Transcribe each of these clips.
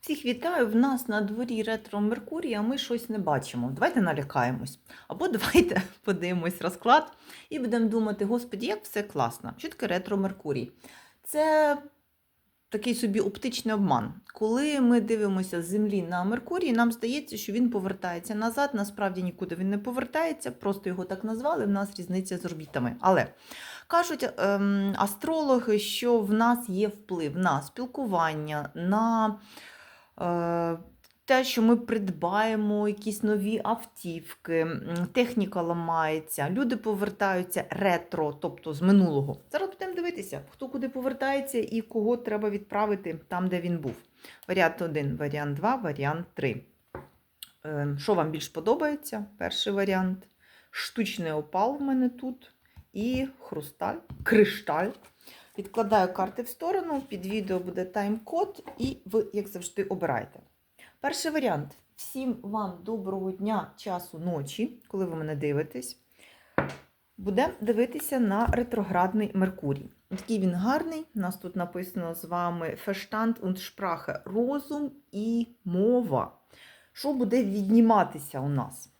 Всіх вітаю! В нас на дворі ретро Меркурій, а ми щось не бачимо. Давайте налякаємось. Або давайте подивимось розклад і будемо думати, господі, як все класно. Що таке ретро Меркурій? Це такий собі оптичний обман. Коли ми дивимося з Землі на Меркурій, нам здається, що він повертається назад. Насправді нікуди він не повертається, просто його так назвали. В нас різниця з орбітами. Але кажуть ем, астрологи, що в нас є вплив на спілкування, на те, що ми придбаємо якісь нові автівки, техніка ламається, люди повертаються ретро, тобто з минулого. Зараз будемо дивитися, хто куди повертається і кого треба відправити там, де він був. Варіант 1, варіант 2, варіант 3. Е, Що вам більш подобається? Перший варіант. Штучний опал в мене тут. І хрусталь, кришталь. Відкладаю карти в сторону, під відео буде тайм-код, і ви, як завжди, обираєте. Перший варіант. Всім вам доброго дня, часу, ночі, коли ви мене дивитесь. Будемо дивитися на ретроградний Меркурій. Такий він гарний. У нас тут написано з вами Verstand und Sprache, розум і мова. Що буде відніматися у нас?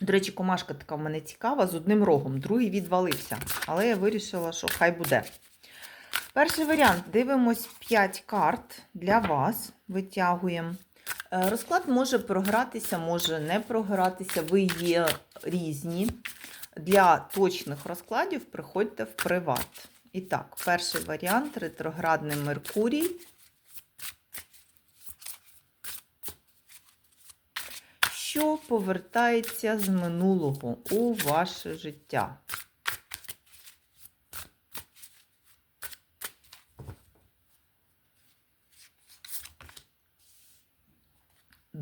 До речі, комашка така в мене цікава з одним рогом, другий відвалився. Але я вирішила, що хай буде. Перший варіант. Дивимось 5 карт для вас. Витягуємо. Е, Розклад може програтися, може не програтися. Ви є різні. Для точних розкладів приходьте в приват. І так, перший варіант ретроградний Меркурій. Що повертається з минулого у ваше життя?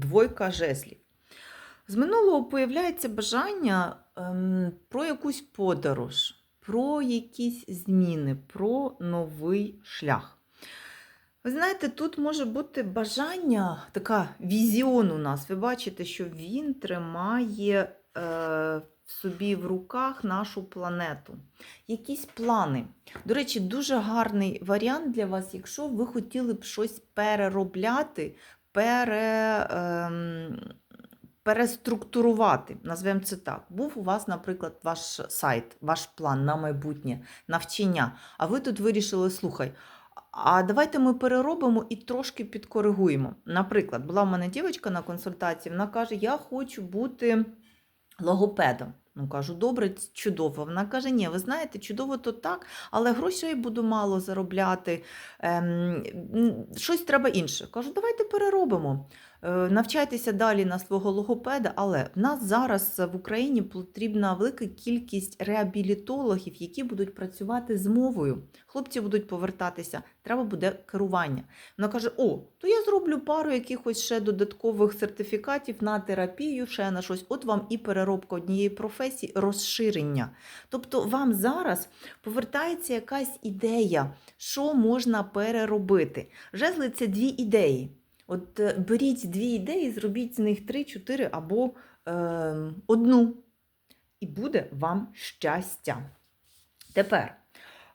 Двойка жезлів. З минулого появляється бажання ем, про якусь подорож, про якісь зміни, про новий шлях. Ви знаєте, тут може бути бажання, така візіон у нас. Ви бачите, що він тримає е, в собі в руках нашу планету. Якісь плани. До речі, дуже гарний варіант для вас, якщо ви хотіли б щось переробляти, пере, ем, переструктурувати, назвемо це так. Був у вас, наприклад, ваш сайт, ваш план на майбутнє, навчання, а ви тут вирішили, слухай, а давайте ми переробимо і трошки підкоригуємо. Наприклад, була в мене дівчинка на консультації, вона каже, я хочу бути логопедом. Ну, кажу, добре, чудово. Вона каже, ні, ви знаєте, чудово то так, але грошей буду мало заробляти. Ем, щось треба інше. Кажу, давайте переробимо. Е, навчайтеся далі на свого логопеда, але в нас зараз в Україні потрібна велика кількість реабілітологів, які будуть працювати з мовою. Хлопці будуть повертатися, треба буде керування. Вона каже: О, то я зроблю пару якихось ще додаткових сертифікатів на терапію, ще на щось. От вам і переробка однієї професії, розширення. Тобто вам зараз повертається якась ідея, що можна переробити. Жезли це дві ідеї. От е, беріть дві ідеї, зробіть з них три, чотири або е, одну. І буде вам щастя. Тепер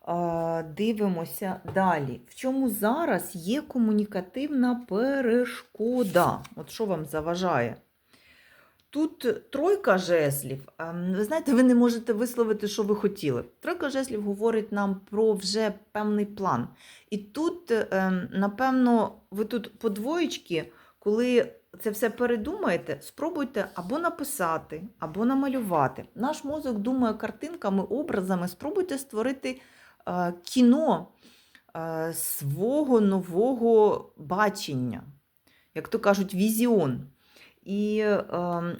е, дивимося далі. В чому зараз є комунікативна перешкода? От що вам заважає? Тут тройка жезлів. Ви знаєте, ви не можете висловити, що ви хотіли. Тройка жезлів говорить нам про вже певний план. І тут, ем, напевно, ви тут по двоєчки, коли це все передумаєте, спробуйте або написати, або намалювати. Наш мозок думає картинками, образами. Спробуйте створити е, кіно е, свого нового бачення, як то кажуть, візіон. І е,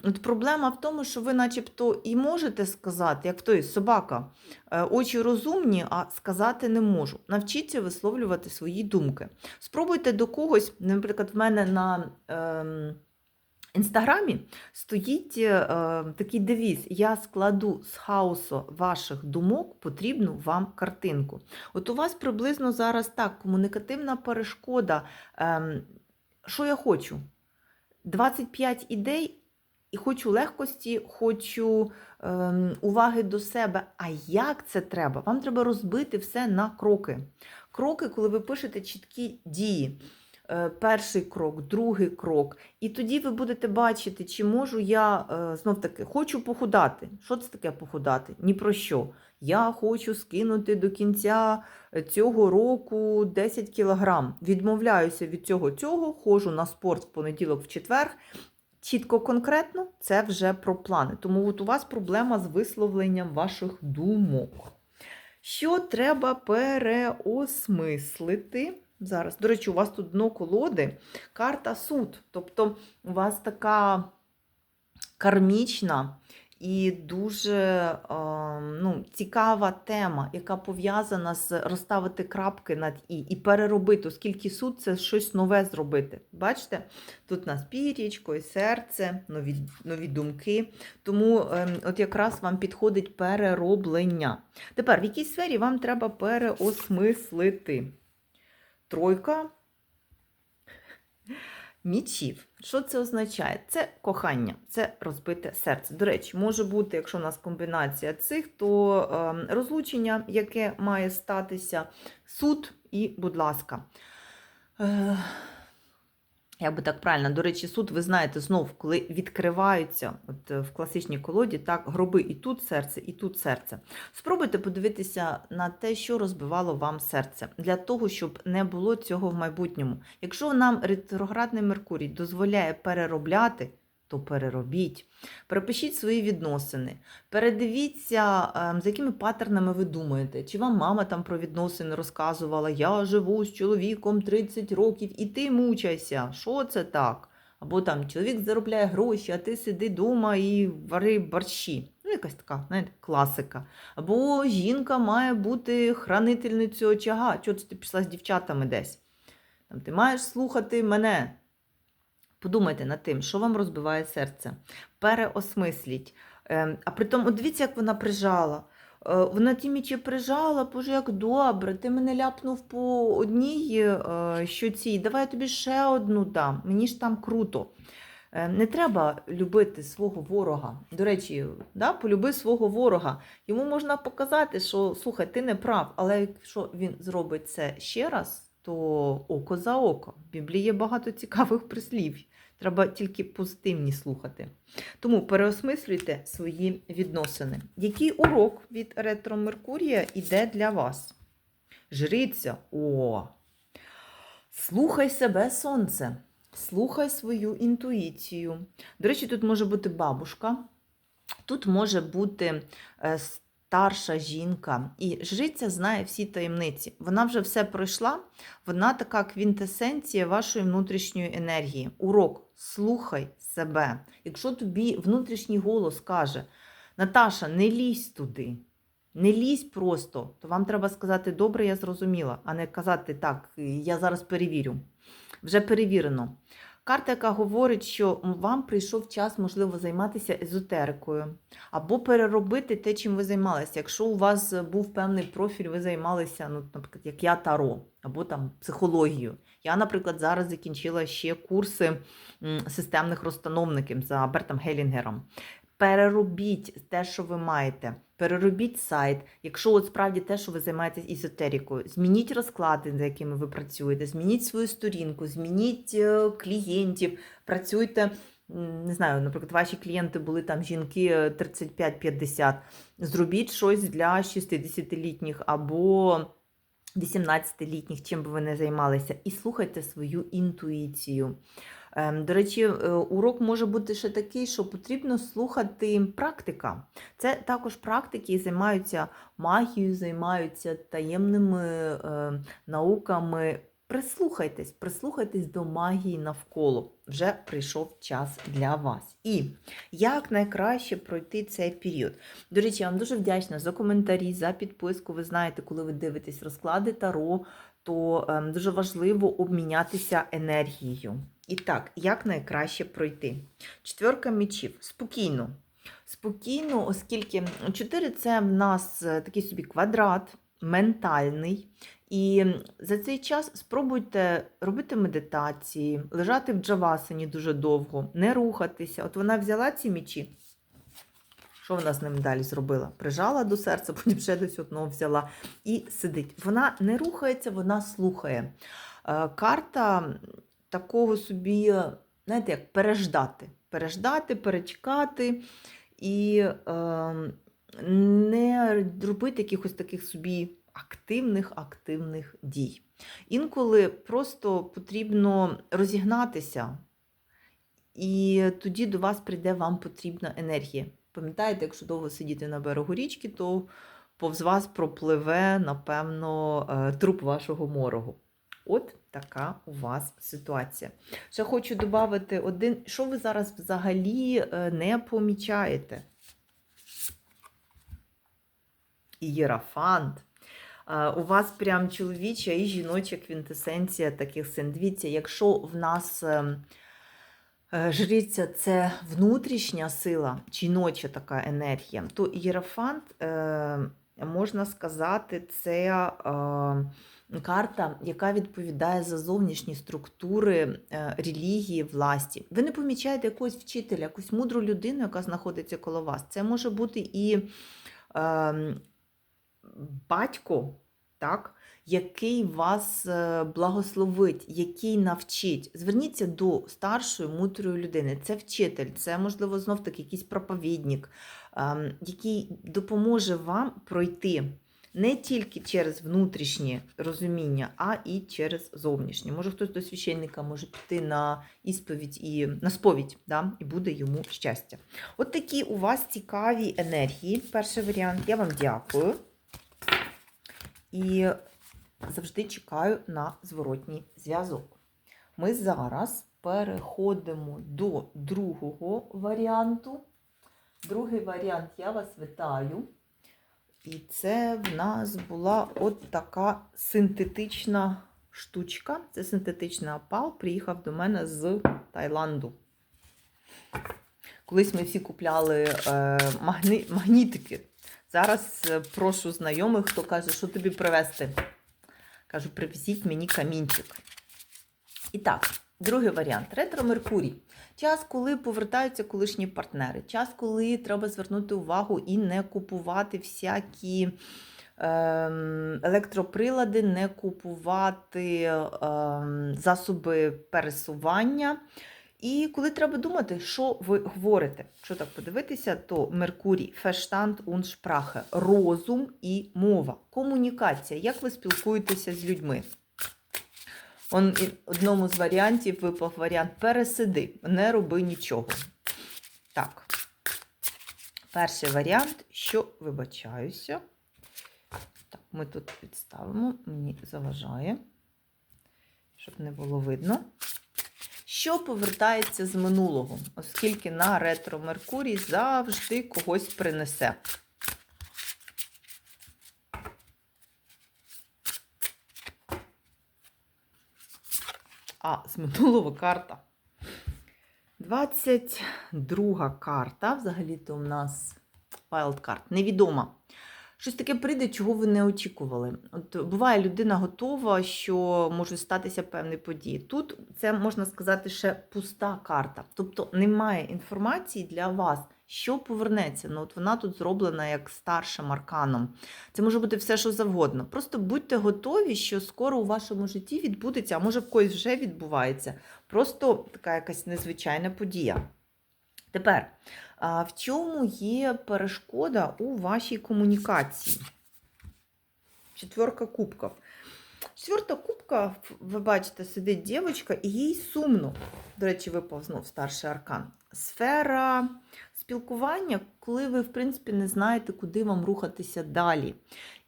от проблема в тому, що ви начебто і можете сказати, як той собака, е, очі розумні, а сказати не можу. Навчіться висловлювати свої думки. Спробуйте до когось, наприклад, в мене на е, інстаграмі стоїть е, такий девіз: Я складу з хаосу ваших думок потрібну вам картинку. От у вас приблизно зараз так, комунікативна перешкода. Е, що я хочу? 25 ідей і хочу легкості, хочу ем, уваги до себе. А як це треба? Вам треба розбити все на кроки. Кроки, коли ви пишете чіткі дії. Е, перший крок, другий крок. І тоді ви будете бачити, чи можу я е, знов таки хочу похудати. Що це таке похудати? Ні про що. Я хочу скинути до кінця цього року 10 кілограм. Відмовляюся від цього цього, ходжу на спорт в понеділок, в четвер. Чітко конкретно це вже про плани. Тому от у вас проблема з висловленням ваших думок. Що треба переосмислити? Зараз, до речі, у вас тут дно колоди, карта суд. Тобто у вас така кармічна і дуже ну, цікава тема, яка пов'язана з розставити крапки над і, і переробити, оскільки суд це щось нове зробити. Бачите? Тут у нас пірічко і серце, нові, нові думки. Тому е, от якраз вам підходить перероблення. Тепер, в якій сфері вам треба переосмислити? Тройка мічів. Що це означає? Це кохання, це розбите серце. До речі, може бути, якщо у нас комбінація цих, то е, розлучення, яке має статися, суд і, будь ласка. Як би так правильно, до речі, суд, ви знаєте, знов, коли відкриваються от е, в класичній колоді, так, гроби і тут серце, і тут серце. Спробуйте подивитися на те, що розбивало вам серце, для того, щоб не було цього в майбутньому. Якщо нам ретроградний Меркурій дозволяє переробляти, то переробіть. Перепишіть свої відносини. Передивіться, ем, за якими паттернами ви думаєте. Чи вам мама там про відносини розказувала, я живу з чоловіком 30 років і ти мучайся. Що це так? Або там чоловік заробляє гроші, а ти сиди вдома і вари борщі. Ну, якась така, знаєте, класика. Або жінка має бути хранительницею очага. Чого ти пішла з дівчатами десь? Там, Ти маєш слухати мене. Подумайте над тим, що вам розбиває серце. Переосмисліть. Ем, А при тому, дивіться, як вона прижала. Е, Вона ті мічі прижала, боже, як добре, ти мене ляпнув по одній е, щоці, давай я тобі ще одну дам, мені ж там круто. Е, Не треба любити свого ворога. До речі, да, полюби свого ворога. Йому можна показати, що слухай, ти не прав, але якщо він зробить це ще раз, то око за око. В Біблії є багато цікавих прислів. Треба тільки позитивні слухати. Тому переосмислюйте свої відносини. Який урок від ретро Меркурія іде для вас? Жриця. О! Слухай себе, сонце. Слухай свою інтуїцію. До речі, тут може бути бабушка, тут може бути е, старша жінка. І жриця знає всі таємниці. Вона вже все пройшла, вона така квінтесенція вашої внутрішньої енергії. Урок слухай себе. Якщо тобі внутрішній голос каже, Наташа, не лізь туди. Не лізь просто, то вам треба сказати, добре, я зрозуміла, а не казати так, я зараз перевірю. Вже перевірено. Карта, яка говорить, що вам прийшов час, можливо, займатися езотерикою, або переробити те, чим ви займалися. Якщо у вас був певний профіль, ви займалися, ну, наприклад, як я таро, або там психологію. Я, наприклад, зараз закінчила ще курси системних розстановників за Бертом Гелінгером. Переробіть те, що ви маєте. Переробіть сайт. Якщо от справді те, що ви займаєтесь езотерикою, змініть розклади, за якими ви працюєте, змініть свою сторінку, змініть е, клієнтів, працюйте. Не знаю, наприклад, ваші клієнти були там жінки е, 35-50. Зробіть щось для 60-літніх або 18-літніх, чим би ви не займалися, і слухайте свою інтуїцію. Ем, До речі, е, урок може бути ще такий, що потрібно слухати практика. Це також практики, займаються магією, займаються таємними е, науками. Прислухайтесь, прислухайтесь до магії навколо. Вже прийшов час для вас. І як найкраще пройти цей період? До речі, я вам дуже вдячна за коментарі, за підписку. Ви знаєте, коли ви дивитесь розклади Таро, то ем, дуже важливо обмінятися енергією. І так, як найкраще пройти? Четверка мечів. Спокійно. Спокійно, оскільки 4 це в нас е, такий собі квадрат, ментальний. І за цей час спробуйте робити медитації, лежати в джавасані дуже довго, не рухатися. От вона взяла ці мічі. Що вона з ним далі зробила? Прижала до серця, потім ще десь одного взяла і сидить. Вона не рухається, вона слухає. Е, Карта такого собі, знаєте, як переждати. Переждати, перечекати і е, не робити якихось таких собі активних активних дій. Інколи просто потрібно розігнатися, і тоді до вас прийде вам потрібна енергія. Пам'ятаєте, якщо довго сидіти на берегу річки, то повз вас пропливе, напевно, е, труп вашого морогу. От така у вас ситуація. Ще хочу додати один, що ви зараз взагалі е, не помічаєте. Єрафант. У вас прям чоловіча і жіноча квінтесенція таких син. Дивіться, якщо в нас е, е, жриця це внутрішня сила, жіноча така енергія, то Єрафант, е, можна сказати, це е, карта, яка відповідає за зовнішні структури релігії, власті. Ви не помічаєте якогось вчителя, якусь мудру людину, яка знаходиться коло вас. Це може бути і е, батько, так, який вас е, благословить, який навчить. Зверніться до старшої мудрої людини. Це вчитель, це, можливо, знов таки якийсь проповідник, ем, який допоможе вам пройти не тільки через внутрішнє розуміння, а і через зовнішнє. Може, хтось до священника може піти на ісповідь і на сповідь, да, і буде йому щастя. От такі у вас цікаві енергії. Перший варіант. Я вам дякую. І завжди чекаю на зворотній зв'язок. Ми зараз переходимо до другого варіанту. Другий варіант я вас вітаю. І це в нас була от така синтетична штучка. Це синтетичний опал, приїхав до мене з Таїланду. Колись ми всі купляли е, магні, магнітики. Зараз е, прошу знайомих, хто каже, що тобі привезти. Кажу, привезіть мені камінчик. І так, другий варіант ретро Меркурій. Час, коли повертаються колишні партнери, час, коли треба звернути увагу і не купувати всякі ем, електроприлади, не купувати ем, засоби пересування. І коли треба думати, що ви говорите. Якщо так подивитися, то Меркурій, und Sprache, розум і мова, комунікація, як ви спілкуєтеся з людьми. Он одному з варіантів випав варіант пересиди, не роби нічого. Так. Перший варіант, що вибачаюся. Так, ми тут підставимо, мені заважає, щоб не було видно. Що повертається з минулого, оскільки на ретро Меркурій завжди когось принесе. А, з минулого карта. 22 карта. Взагалі-то у нас wild card. Невідома. Щось таке прийде, чого ви не очікували. От буває, людина готова, що можуть статися певні події. Тут це можна сказати ще пуста карта. Тобто немає інформації для вас, що повернеться. Ну, от вона тут зроблена як старшим арканом. Це може бути все, що завгодно. Просто будьте готові, що скоро у вашому житті відбудеться, а може в когось вже відбувається. Просто така якась незвичайна подія. Тепер, в чому є перешкода у вашій комунікації? Четверка кубків. Четверта кубка, ви бачите, сидить дівчинка, і їй сумно. До речі, випав знов старший аркан. Сфера спілкування, коли ви, в принципі, не знаєте, куди вам рухатися далі.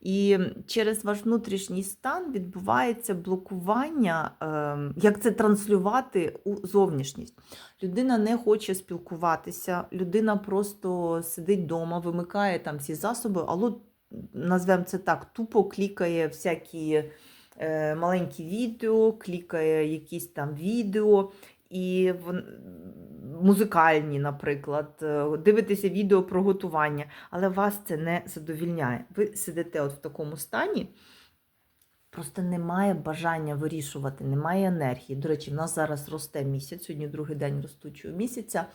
І через ваш внутрішній стан відбувається блокування, ем, як це транслювати у зовнішність. Людина не хоче спілкуватися, людина просто сидить вдома, вимикає там всі засоби, але назвемо це так, тупо клікає всякі е, маленькі відео, клікає якісь там відео. І музикальні, наприклад, е, дивитеся відео про готування, але вас це не задовільняє. Ви сидите от в такому стані, просто немає бажання вирішувати, немає енергії. До речі, в нас зараз росте місяць, сьогодні другий день ростучого місяця.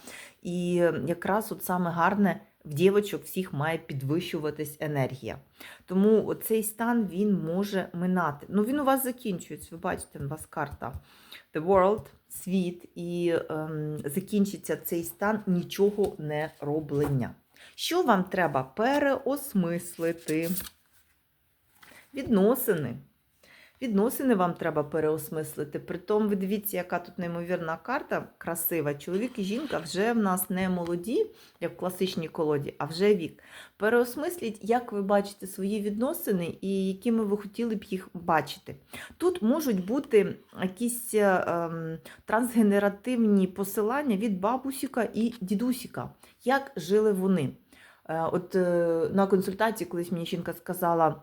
І якраз от саме гарне в дівочок всіх має підвищуватись енергія. Тому цей стан він може минати. Ну, він у вас закінчується. Ви бачите, у вас карта The World, світ, і ем, закінчиться цей стан нічого не роблення. Що вам треба переосмислити? Відносини. Відносини вам треба переосмислити. Притом, ви дивіться, яка тут неймовірна карта, красива. Чоловік і жінка вже в нас не молоді, як в класичній колоді, а вже вік. Переосмисліть, як ви бачите свої відносини і якими ви хотіли б їх бачити. Тут можуть бути якісь е, ем, трансгенеративні посилання від бабусіка і дідусіка. Як жили вони? Е, От е, на консультації колись мені жінка сказала.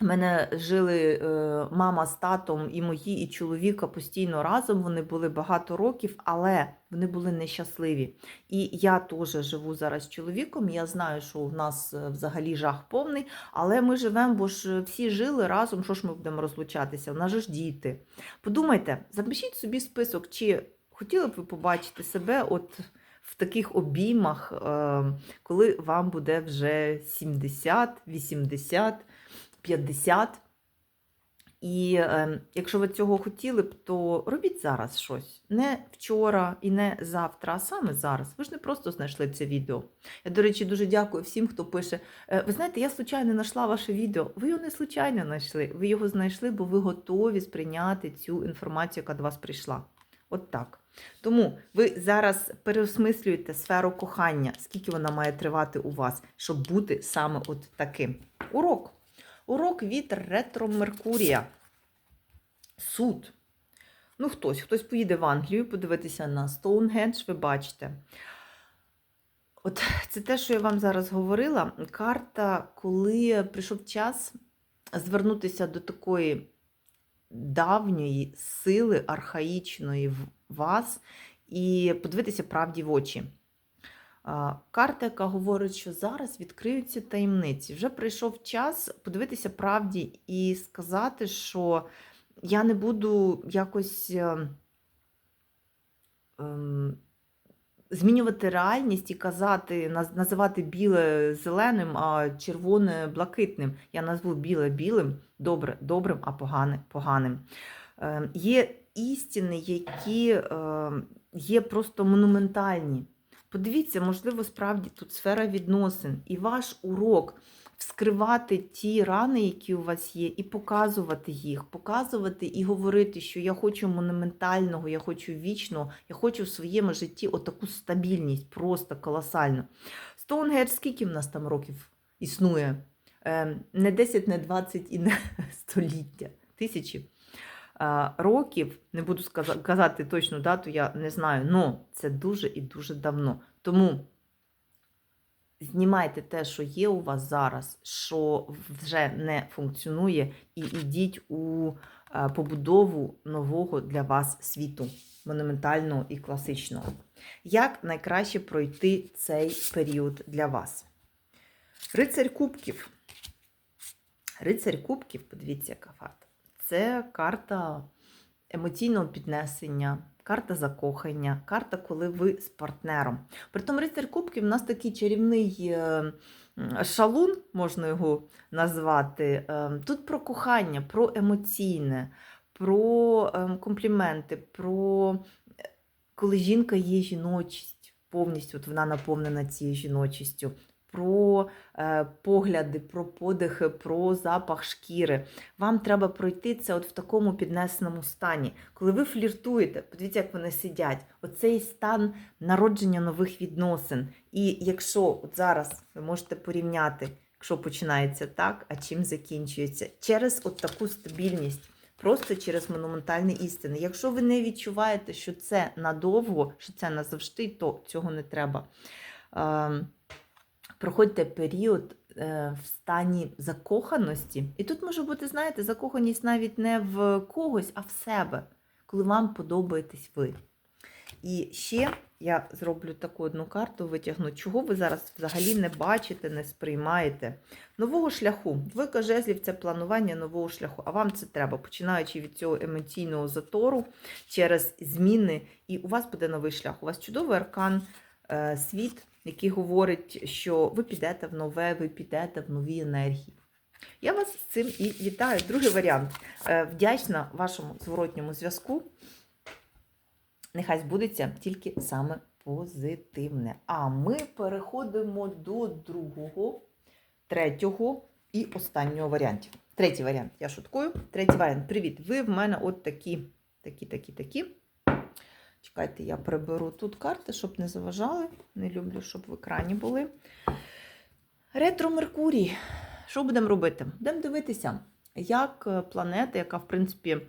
Мене жили е, мама з татом і мої, і чоловіка постійно разом. Вони були багато років, але вони були нещасливі. І я теж живу зараз з чоловіком. Я знаю, що в нас е, взагалі жах повний, але ми живемо, бо ж всі жили разом. Що ж ми будемо розлучатися? У нас ж діти. Подумайте, запишіть собі список, чи хотіли б ви побачити себе от в таких обіймах, е, коли вам буде вже 70, 80. 50. І е, якщо ви цього хотіли б, то робіть зараз щось. Не вчора і не завтра, а саме зараз. Ви ж не просто знайшли це відео. Я, до речі, дуже дякую всім, хто пише. «Е, Ви знаєте, я случайно знайшла ваше відео. Ви його не случайно знайшли. Ви його знайшли, бо ви готові сприйняти цю інформацію, яка до вас прийшла. От так. Тому ви зараз переосмислюєте сферу кохання, скільки вона має тривати у вас, щоб бути саме от таким. Урок. Урок від ретро Меркурія. Суд. Ну, хтось, хтось поїде в Англію подивитися на Стоунгендж, ви бачите. От це те, що я вам зараз говорила. Карта, коли прийшов час звернутися до такої давньої сили, архаїчної в вас, і подивитися правді в очі. Карта, яка говорить, що зараз відкриються таємниці. Вже прийшов час подивитися правді і сказати, що я не буду якось е, ем, змінювати реальність і казати, називати біле зеленим, а червоне блакитним. Я назву біле білим, добре добрим, а погане поганим. Е, Є істини, які е, є просто монументальні. Подивіться, можливо, справді тут сфера відносин, і ваш урок вскривати ті рани, які у вас є, і показувати їх, показувати і говорити, що я хочу монументального, я хочу вічного, я хочу в своєму житті отаку стабільність, просто колосальну. Стоунгедж, скільки в нас там років існує? Ем, Не 10, не 20 і не століття, тисячі. Е, Років, не буду казати точну дату, я не знаю, але це дуже і дуже давно. Тому знімайте те, що є у вас зараз, що вже не функціонує, і йдіть у е, побудову нового для вас світу, монументального і класичного. Як найкраще пройти цей період для вас? Рицарь Кубків. Рицарь Кубків, подивіться, яка карта. Це карта емоційного піднесення, карта закохання, карта, коли ви з партнером. Притом рицар Кубків у нас такий чарівний е, шалун, можна його назвати. Е, Тут про кохання, про емоційне, про е, компліменти, про коли жінка є жіночість, повністю от вона наповнена цією жіночістю. Про е, погляди, про подихи, про запах шкіри. Вам треба пройти це от в такому піднесеному стані. Коли ви фліртуєте, подивіться, як вони сидять. Оцей стан народження нових відносин. І якщо от зараз ви можете порівняти, якщо починається так, а чим закінчується, через от таку стабільність. Просто через монументальні істини. Якщо ви не відчуваєте, що це надовго, що це назавжди, то цього не треба. Проходьте період е, в стані закоханості. І тут може бути, знаєте, закоханість навіть не в когось, а в себе, коли вам подобаєтесь ви. І ще я зроблю таку одну карту, витягну, чого ви зараз взагалі не бачите, не сприймаєте. Нового шляху. Двойка жезлів це планування нового шляху. А вам це треба, починаючи від цього емоційного затору через зміни. І у вас буде новий шлях. У вас чудовий аркан, е, світ, який говорить, що ви підете в нове, ви підете в нові енергії. Я вас з цим і вітаю. Другий варіант. Е, Вдячна вашому зворотньому зв'язку. Нехай збудеться тільки саме позитивне. А ми переходимо до другого, третього і останнього варіантів. Третій варіант, я шуткую. Третій варіант. Привіт. Ви в мене от такі, такі, такі, такі. Чекайте, я приберу тут карти, щоб не заважали. Не люблю, щоб в екрані були. Ретро Меркурій. Що будемо робити? Будемо дивитися, як е, планета, яка, в принципі,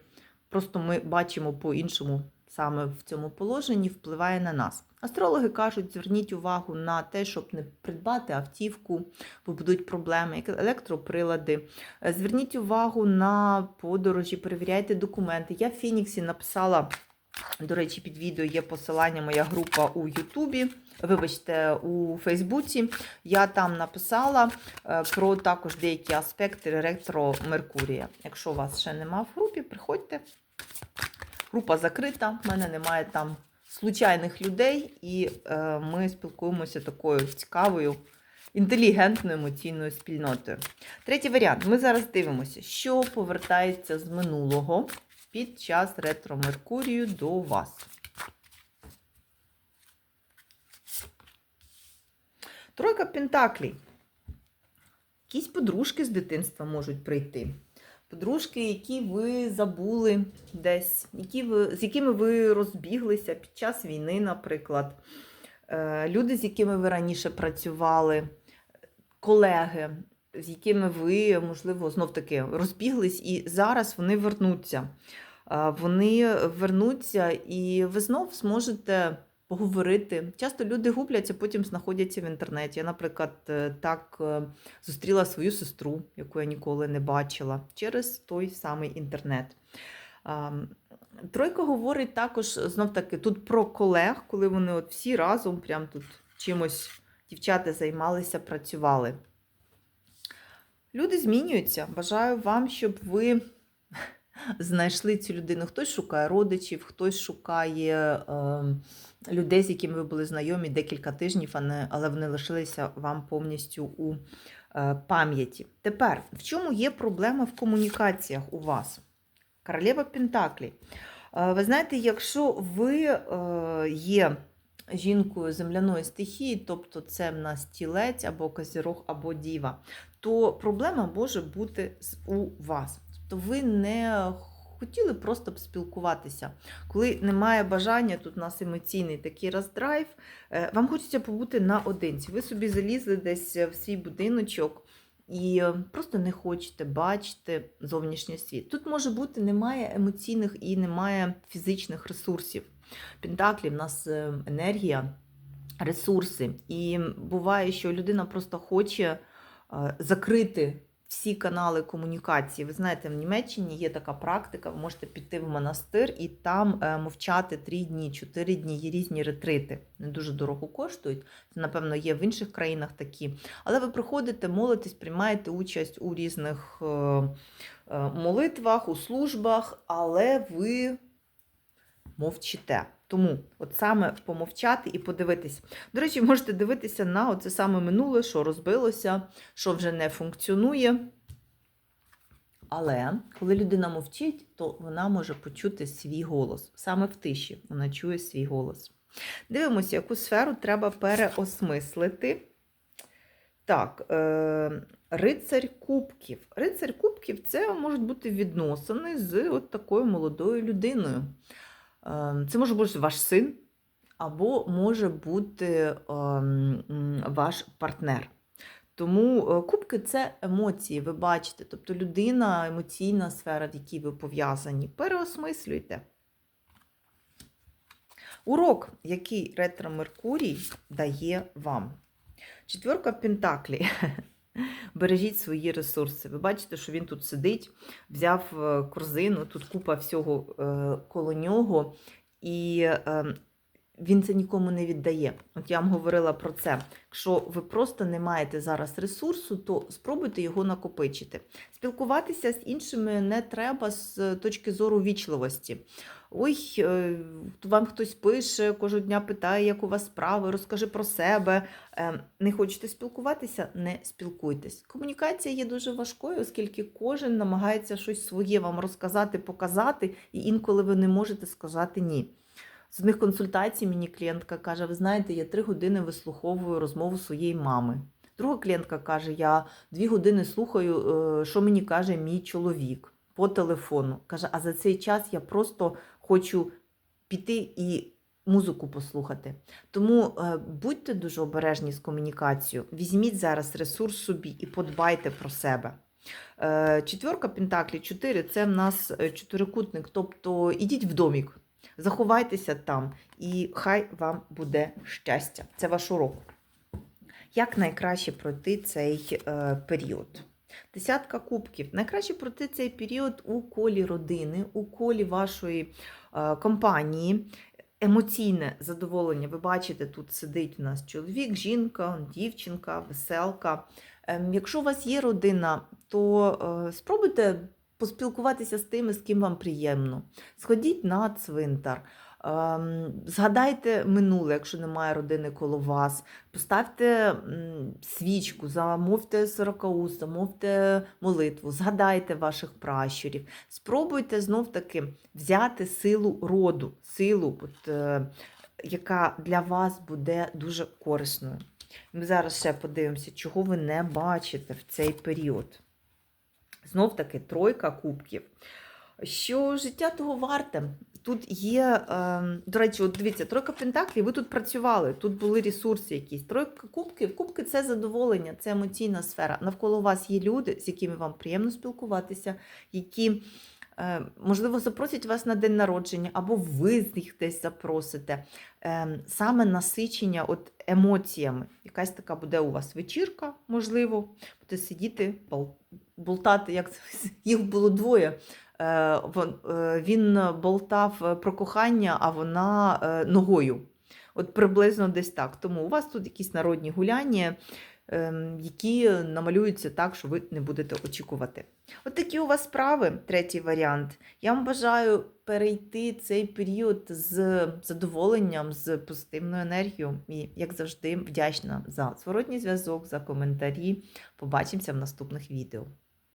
просто ми бачимо по-іншому саме в цьому положенні, впливає на нас. Астрологи кажуть, зверніть увагу на те, щоб не придбати автівку, бо будуть проблеми, електроприлади. Е, Зверніть увагу на подорожі, перевіряйте документи. Я в Фініксі написала, до речі, під відео є посилання, моя група у Ютубі. Вибачте, у Фейсбуці я там написала е, про також деякі аспекти ретро Меркурія. Якщо у вас ще нема в групі, приходьте. Група закрита, в мене немає там случайних людей, і е, ми спілкуємося такою цікавою, інтелігентною емоційною спільнотою. Третій варіант. Ми зараз дивимося, що повертається з минулого під час ретро Меркурію до вас. Тройка Пентаклей. Якісь подружки з дитинства можуть прийти. Подружки, які ви забули десь, які ви, з якими ви розбіглися під час війни, наприклад. Е, Люди, з якими ви раніше працювали, колеги, з якими ви, можливо, знов-таки розбіглись, і зараз вони вернуться. Вони вернуться, і ви знов зможете поговорити. Часто люди губляться, потім знаходяться в інтернеті. Я, наприклад, е, так е, зустріла свою сестру, яку я ніколи не бачила, через той самий інтернет. Тройка говорить також знов таки тут про колег, коли вони от всі разом прям тут чимось дівчата займалися, працювали. Люди змінюються. Бажаю вам, щоб ви знайшли цю людину. Хтось шукає родичів, хтось шукає е, людей, з якими ви були знайомі декілька тижнів, але вони лишилися вам повністю у е, пам'яті. Тепер, в чому є проблема в комунікаціях у вас? Королева Пентаклі. Е, Ви знаєте, якщо ви е, є жінкою земляної стихії, тобто це в нас тілець або козірог, або діва, то проблема може бути у вас. Тобто ви не хотіли просто б спілкуватися. Коли немає бажання, тут у нас емоційний такий роздрайв, е, вам хочеться побути наодинці. Ви собі залізли десь в свій будиночок. І просто не хочете бачити зовнішній світ. Тут може бути немає емоційних і немає фізичних ресурсів. Пентаклі в нас е, енергія, ресурси. І буває, що людина просто хоче е, закрити всі канали комунікації. Ви знаєте, в Німеччині є така практика, ви можете піти в монастир і там е, мовчати 3 дні, 4 дні, є різні ретрити. Не дуже дорого коштують. Це, напевно, є в інших країнах такі. Але ви приходите, молитесь, приймаєте участь у різних е, е, молитвах, у службах, але ви мовчите. Тому от саме помовчати і подивитись. До речі, можете дивитися на оце саме минуле, що розбилося, що вже не функціонує. Але коли людина мовчить, то вона може почути свій голос. Саме в тиші вона чує свій голос. Дивимося, яку сферу треба переосмислити. Так, е, рицарь кубків. Рицарь кубків це можуть бути відносини з от такою молодою людиною. Е, Це може бути ваш син, або може бути ем, ваш партнер. Тому е, кубки це емоції, ви бачите. Тобто людина, емоційна сфера, в якій ви пов'язані. Переосмислюйте. Урок, який ретро Меркурій дає вам. Четверка Пентаклі. Бережіть свої ресурси. Ви бачите, що він тут сидить, взяв е, корзину, тут купа всього е, коло нього, і е, він це нікому не віддає. От я вам говорила про це. Якщо ви просто не маєте зараз ресурсу, то спробуйте його накопичити. Спілкуватися з іншими не треба з точки зору вічливості. Ой, е, вам хтось пише, кожного дня питає, як у вас справи, розкажи про себе. Е, Не хочете спілкуватися? Не спілкуйтесь. Комунікація є дуже важкою, оскільки кожен намагається щось своє вам розказати, показати, і інколи ви не можете сказати ні. З одних консультацій мені клієнтка каже: ви знаєте, я три години вислуховую розмову своєї мами. Друга клієнтка каже: я дві години слухаю, е, що мені каже мій чоловік по телефону. Каже, а за цей час я просто хочу піти і музику послухати. Тому е, будьте дуже обережні з комунікацією. Візьміть зараз ресурс собі і подбайте про себе. Е, Четверка Пентаклі, 4 це в нас е, чотирикутник, тобто ідіть в домік, заховайтеся там, і хай вам буде щастя. Це ваш урок. Як найкраще пройти цей період? Десятка кубків. Найкраще пройти цей період у колі родини, у колі вашої е, компанії. Емоційне задоволення. Ви бачите, тут сидить у нас чоловік, жінка, дівчинка, веселка. Ем, Якщо у вас є родина, то е, спробуйте поспілкуватися з тими, з ким вам приємно. Сходіть на цвинтар. Ем, Згадайте минуле, якщо немає родини коло вас. Поставте свічку, замовте сорокаус, замовте молитву, згадайте ваших пращурів. Спробуйте знов таки взяти силу роду, силу, от, е, яка для вас буде дуже корисною. Ми зараз ще подивимося, чого ви не бачите в цей період. Знов таки тройка кубків. Що життя того варте. Тут є, е, до речі, от дивіться, тройка пентаклів, ви тут працювали, тут були ресурси якісь. Тройка кубків, кубки це задоволення, це емоційна сфера. Навколо вас є люди, з якими вам приємно спілкуватися, які, е, можливо, запросять вас на день народження, або ви їх десь запросите. Е, саме насичення от емоціями. Якась така буде у вас вечірка, можливо, будете сидіти, бол- болтати, як їх було двоє. Е, е, Він болтав е, про кохання, а вона ногою. От приблизно десь так. Тому у вас тут якісь народні гуляння, ем, які намалюються так, що ви не будете очікувати. От такі у вас справи, третій варіант. Я вам бажаю перейти цей період з задоволенням, з позитивною енергією. І, як завжди, вдячна за зворотній зв'язок, за коментарі. Побачимося в наступних відео.